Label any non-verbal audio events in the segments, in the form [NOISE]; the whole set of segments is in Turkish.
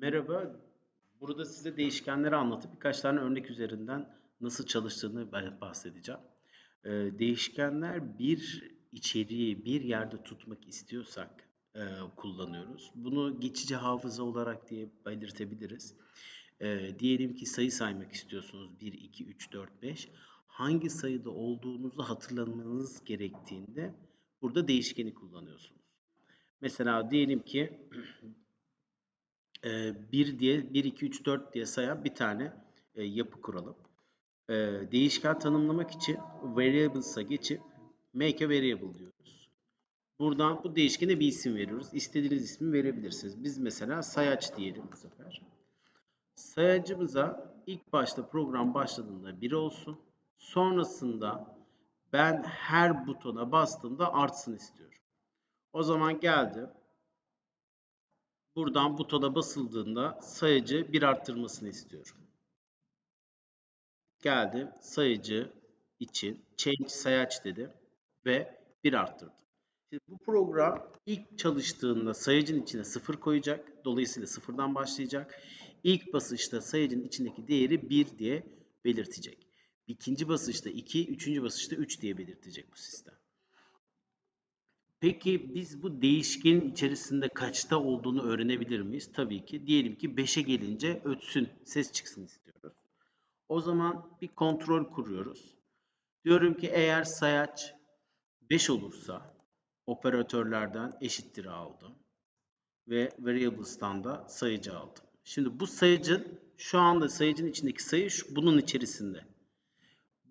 Merhaba. Burada size değişkenleri anlatıp birkaç tane örnek üzerinden nasıl çalıştığını bahsedeceğim. Ee, değişkenler bir içeriği bir yerde tutmak istiyorsak e, kullanıyoruz. Bunu geçici hafıza olarak diye belirtebiliriz. Ee, diyelim ki sayı saymak istiyorsunuz. 1, 2, 3, 4, 5. Hangi sayıda olduğunuzu hatırlamanız gerektiğinde burada değişkeni kullanıyorsunuz. Mesela diyelim ki [CLEARS THROAT] 1 diye 1 2 3 4 diye sayan bir tane e, yapı kuralım. E, değişken tanımlamak için variables'a geçip make a variable diyoruz. Buradan bu değişkene bir isim veriyoruz. İstediğiniz ismi verebilirsiniz. Biz mesela sayaç diyelim bu sefer. Sayacımıza ilk başta program başladığında 1 olsun. Sonrasında ben her butona bastığımda artsın istiyorum. O zaman geldim. Buradan butona basıldığında sayıcı bir arttırmasını istiyorum. Geldim sayıcı için change sayaç dedim ve bir arttırdım. Şimdi bu program ilk çalıştığında sayıcın içine sıfır koyacak. Dolayısıyla sıfırdan başlayacak. İlk basışta sayıcın içindeki değeri 1 diye belirtecek. İkinci basışta 2, üçüncü basışta 3 diye belirtecek bu sistem. Peki biz bu değişkenin içerisinde kaçta olduğunu öğrenebilir miyiz? Tabii ki. Diyelim ki 5'e gelince ötsün, ses çıksın istiyoruz. O zaman bir kontrol kuruyoruz. Diyorum ki eğer sayaç 5 olursa operatörlerden eşittir aldım. Ve variables'tan da sayıcı aldım. Şimdi bu sayıcın şu anda sayıcın içindeki sayı şu, bunun içerisinde.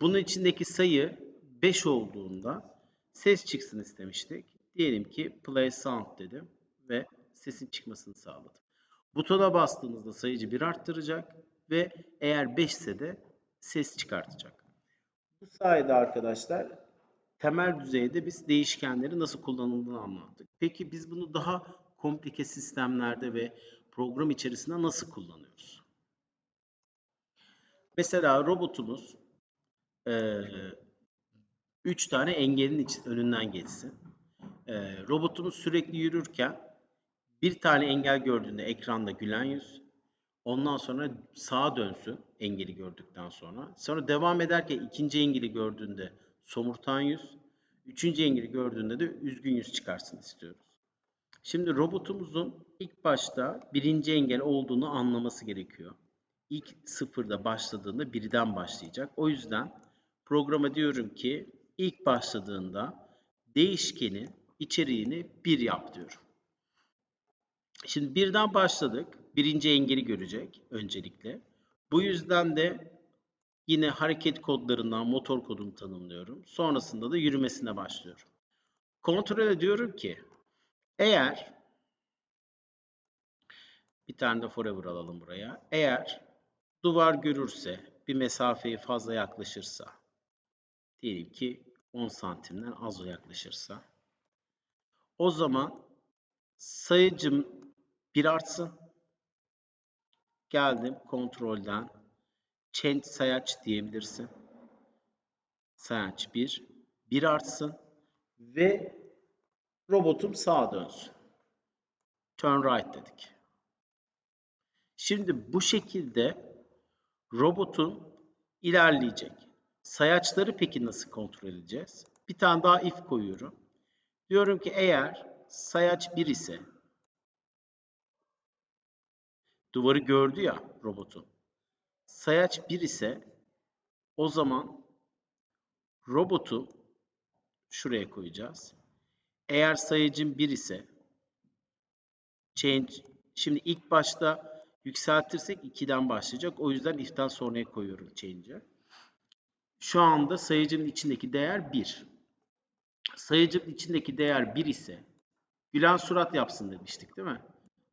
Bunun içindeki sayı 5 olduğunda ses çıksın istemiştik. Diyelim ki play sound dedim ve sesin çıkmasını sağladım. Butona bastığımızda sayıcı bir arttıracak ve eğer 5 ise de ses çıkartacak. Bu sayede arkadaşlar temel düzeyde biz değişkenleri nasıl kullanıldığını anlattık. Peki biz bunu daha komplike sistemlerde ve program içerisinde nasıl kullanıyoruz? Mesela robotumuz 3 tane engelin önünden geçsin e, robotumuz sürekli yürürken bir tane engel gördüğünde ekranda gülen yüz, ondan sonra sağa dönsün engeli gördükten sonra. Sonra devam ederken ikinci engeli gördüğünde somurtan yüz, üçüncü engeli gördüğünde de üzgün yüz çıkarsın istiyoruz. Şimdi robotumuzun ilk başta birinci engel olduğunu anlaması gerekiyor. İlk sıfırda başladığında birden başlayacak. O yüzden programa diyorum ki ilk başladığında değişkenin içeriğini bir yap diyorum. Şimdi birden başladık. Birinci engeli görecek öncelikle. Bu yüzden de yine hareket kodlarından motor kodunu tanımlıyorum. Sonrasında da yürümesine başlıyorum. Kontrol ediyorum ki eğer bir tane de forever alalım buraya. Eğer duvar görürse, bir mesafeyi fazla yaklaşırsa, diyelim ki 10 santimden az yaklaşırsa o zaman sayıcım bir artsın. Geldim kontrolden. Change sayaç diyebilirsin. Sayaç 1. 1 artsın. Ve robotum sağa dönsün. Turn right dedik. Şimdi bu şekilde robotun ilerleyecek. Sayaçları peki nasıl kontrol edeceğiz? Bir tane daha if koyuyorum. Diyorum ki eğer sayaç 1 ise duvarı gördü ya robotun. Sayaç 1 ise o zaman robotu şuraya koyacağız. Eğer sayıcım 1 ise change şimdi ilk başta yükseltirsek 2'den başlayacak. O yüzden if'ten sonraya koyuyorum change'ı. Şu anda sayıcının içindeki değer 1 sayıcının içindeki değer 1 ise gülen surat yapsın demiştik değil mi?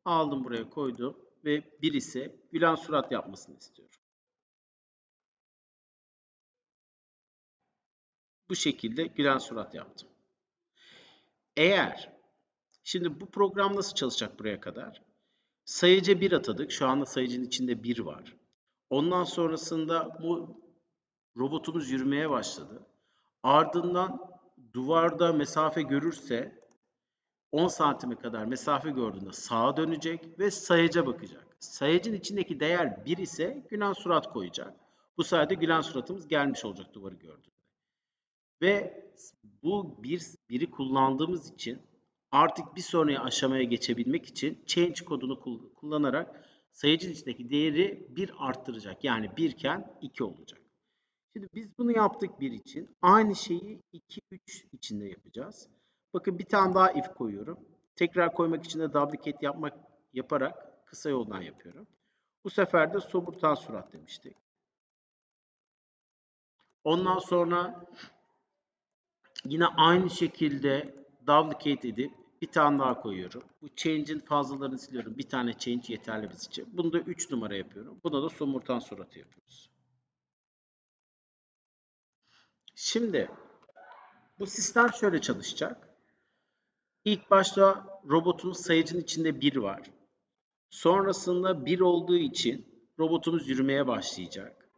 Aldım buraya koydum ve 1 ise gülen surat yapmasını istiyorum. Bu şekilde gülen surat yaptım. Eğer şimdi bu program nasıl çalışacak buraya kadar? Sayıca 1 atadık. Şu anda sayıcının içinde 1 var. Ondan sonrasında bu robotumuz yürümeye başladı. Ardından duvarda mesafe görürse 10 santime kadar mesafe gördüğünde sağa dönecek ve sayaca bakacak. Sayacın içindeki değer 1 ise gülen surat koyacak. Bu sayede gülen suratımız gelmiş olacak duvarı gördüğünde. Ve bu bir, biri kullandığımız için artık bir sonraki aşamaya geçebilmek için change kodunu kullanarak sayıcın içindeki değeri 1 arttıracak. Yani 1 iken 2 olacak. Şimdi biz bunu yaptık 1 için. Aynı şeyi 2, 3 içinde yapacağız. Bakın bir tane daha if koyuyorum. Tekrar koymak için de duplicate yapmak yaparak kısa yoldan yapıyorum. Bu sefer de somurtan surat demiştik. Ondan sonra yine aynı şekilde duplicate edip bir tane daha koyuyorum. Bu change'in fazlalarını siliyorum. Bir tane change yeterli biz için. Bunu da 3 numara yapıyorum. Buna da somurtan suratı yapıyoruz. Şimdi bu sistem şöyle çalışacak. İlk başta robotumuz sayıcının içinde 1 var. Sonrasında 1 olduğu için robotumuz yürümeye başlayacak.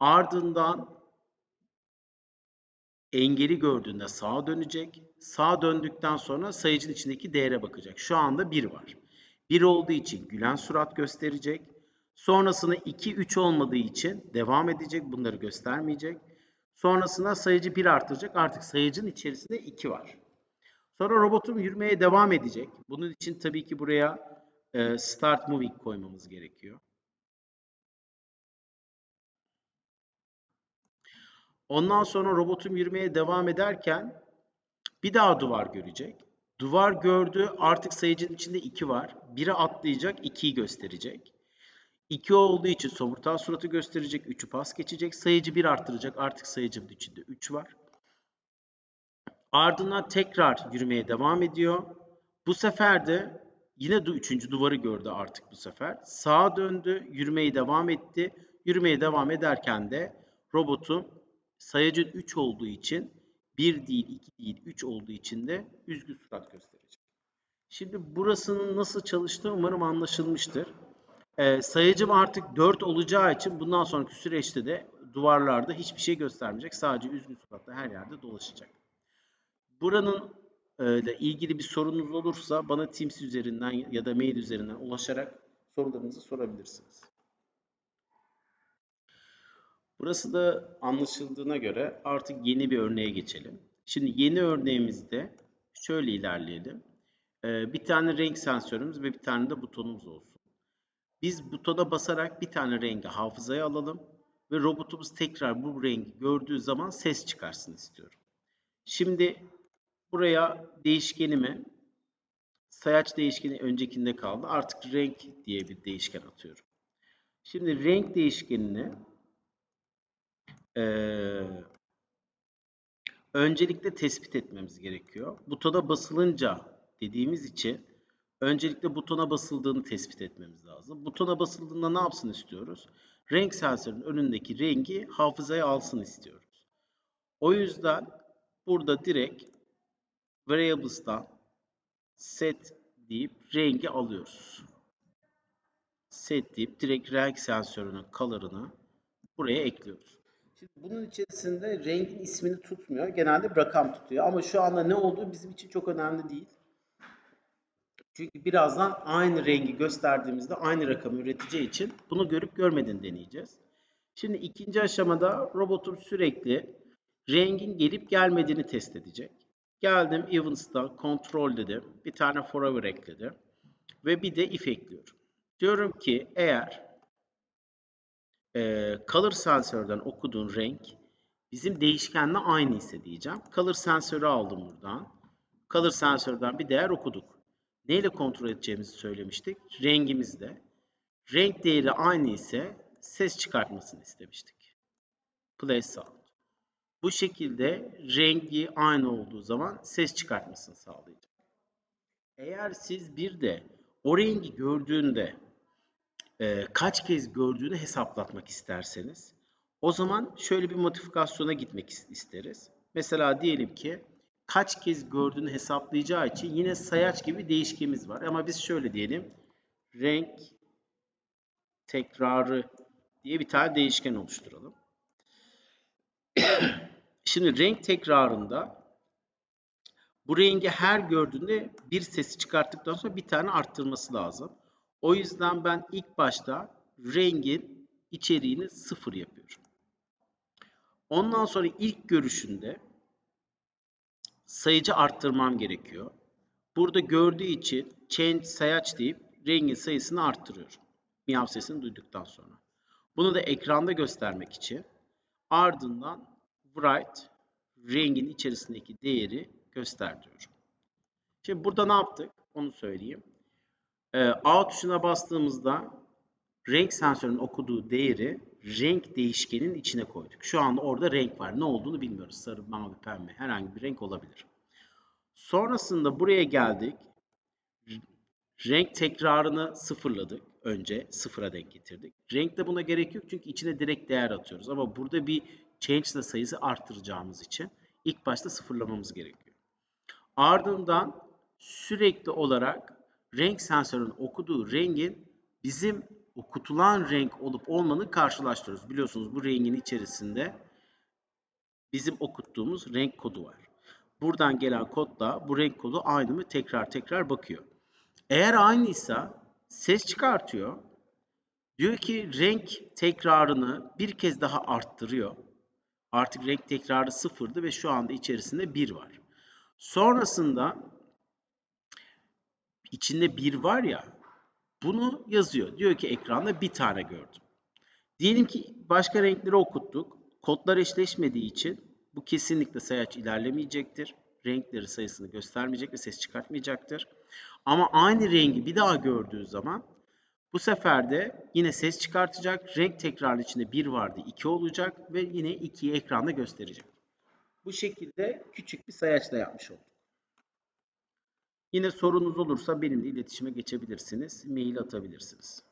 Ardından engeli gördüğünde sağa dönecek. Sağa döndükten sonra sayıcının içindeki değere bakacak. Şu anda 1 var. 1 olduğu için gülen surat gösterecek. Sonrasında 2, 3 olmadığı için devam edecek. Bunları göstermeyecek. Sonrasında sayıcı 1 artıracak. Artık sayıcının içerisinde 2 var. Sonra robotum yürümeye devam edecek. Bunun için tabii ki buraya e, start moving koymamız gerekiyor. Ondan sonra robotum yürümeye devam ederken bir daha duvar görecek. Duvar gördü artık sayıcının içinde 2 var. Biri atlayacak 2'yi gösterecek. 2 olduğu için somurtan suratı gösterecek. 3'ü pas geçecek. Sayıcı 1 arttıracak. Artık sayıcının içinde 3 var. Ardından tekrar yürümeye devam ediyor. Bu sefer de yine de üçüncü duvarı gördü artık bu sefer. Sağa döndü, yürümeye devam etti. Yürümeye devam ederken de robotu sayacın 3 olduğu için 1 değil, 2 değil, 3 olduğu için de üzgün surat gösterecek. Şimdi burasının nasıl çalıştığı umarım anlaşılmıştır. Ee, sayacım artık 4 olacağı için bundan sonraki süreçte de duvarlarda hiçbir şey göstermeyecek. Sadece üzgün suratla her yerde dolaşacak. Buranın e, ile ilgili bir sorunuz olursa bana Teams üzerinden ya da mail üzerinden ulaşarak sorularınızı sorabilirsiniz. Burası da anlaşıldığına göre artık yeni bir örneğe geçelim. Şimdi yeni örneğimizde şöyle ilerleyelim. Ee, bir tane renk sensörümüz ve bir tane de butonumuz olsun. Biz butona basarak bir tane rengi hafızaya alalım ve robotumuz tekrar bu rengi gördüğü zaman ses çıkarsın istiyorum. Şimdi buraya değişkenimi sayaç değişkeni öncekinde kaldı. Artık renk diye bir değişken atıyorum. Şimdi renk değişkenini ee, öncelikle tespit etmemiz gerekiyor. Butona basılınca dediğimiz için öncelikle butona basıldığını tespit etmemiz lazım. Butona basıldığında ne yapsın istiyoruz? Renk sensörünün önündeki rengi hafızaya alsın istiyoruz. O yüzden burada direkt variables'tan set deyip rengi alıyoruz. Set deyip direkt renk sensörünün color'ını buraya ekliyoruz. Şimdi bunun içerisinde rengin ismini tutmuyor. Genelde rakam tutuyor. Ama şu anda ne olduğu bizim için çok önemli değil. Çünkü birazdan aynı rengi gösterdiğimizde aynı rakamı üreteceği için bunu görüp görmediğini deneyeceğiz. Şimdi ikinci aşamada robotum sürekli rengin gelip gelmediğini test edecek. Geldim Evans'ta kontrol dedim. Bir tane forever ekledim. Ve bir de if ekliyorum. Diyorum ki eğer e, color sensörden okuduğun renk bizim değişkenle aynı ise diyeceğim. Color sensörü aldım buradan. Color sensörden bir değer okuduk. Neyle kontrol edeceğimizi söylemiştik? Rengimizde. Renk değeri aynı ise ses çıkartmasını istemiştik. Play sound. Bu şekilde rengi aynı olduğu zaman ses çıkartmasını sağlayacak. Eğer siz bir de o rengi gördüğünde e, kaç kez gördüğünü hesaplatmak isterseniz o zaman şöyle bir modifikasyona gitmek isteriz. Mesela diyelim ki kaç kez gördüğünü hesaplayacağı için yine sayaç gibi değişkemiz var. Ama biz şöyle diyelim. Renk tekrarı diye bir tane değişken oluşturalım. [CLEARS THROAT] Şimdi renk tekrarında Bu rengi her gördüğünde bir sesi çıkarttıktan sonra bir tane arttırması lazım. O yüzden ben ilk başta rengin içeriğini sıfır yapıyorum. Ondan sonra ilk görüşünde sayıcı arttırmam gerekiyor. Burada gördüğü için change sayaç deyip rengin sayısını arttırıyorum. Miyav sesini duyduktan sonra. Bunu da ekranda göstermek için ardından write rengin içerisindeki değeri göster diyorum. Şimdi burada ne yaptık? Onu söyleyeyim. Ee, A tuşuna bastığımızda renk sensörünün okuduğu değeri renk değişkenin içine koyduk. Şu anda orada renk var. Ne olduğunu bilmiyoruz. Sarı, mavi, pembe herhangi bir renk olabilir. Sonrasında buraya geldik. Renk tekrarını sıfırladık. Önce sıfıra denk getirdik. Renkte buna gerek yok çünkü içine direkt değer atıyoruz. Ama burada bir change ile sayısı arttıracağımız için ilk başta sıfırlamamız gerekiyor. Ardından sürekli olarak renk sensörünün okuduğu rengin bizim okutulan renk olup olmanı karşılaştırıyoruz. Biliyorsunuz bu rengin içerisinde bizim okuttuğumuz renk kodu var. Buradan gelen kodla bu renk kodu aynı mı tekrar tekrar bakıyor. Eğer aynıysa ses çıkartıyor. Diyor ki renk tekrarını bir kez daha arttırıyor. Artık renk tekrarı sıfırdı ve şu anda içerisinde 1 var. Sonrasında içinde 1 var ya bunu yazıyor. Diyor ki ekranda bir tane gördüm. Diyelim ki başka renkleri okuttuk. Kodlar eşleşmediği için bu kesinlikle sayaç ilerlemeyecektir. Renkleri sayısını göstermeyecek ve ses çıkartmayacaktır. Ama aynı rengi bir daha gördüğü zaman bu sefer de yine ses çıkartacak. Renk tekrarın içinde 1 vardı 2 olacak ve yine 2'yi ekranda gösterecek. Bu şekilde küçük bir sayaçla yapmış olduk. Yine sorunuz olursa benimle iletişime geçebilirsiniz. Mail atabilirsiniz.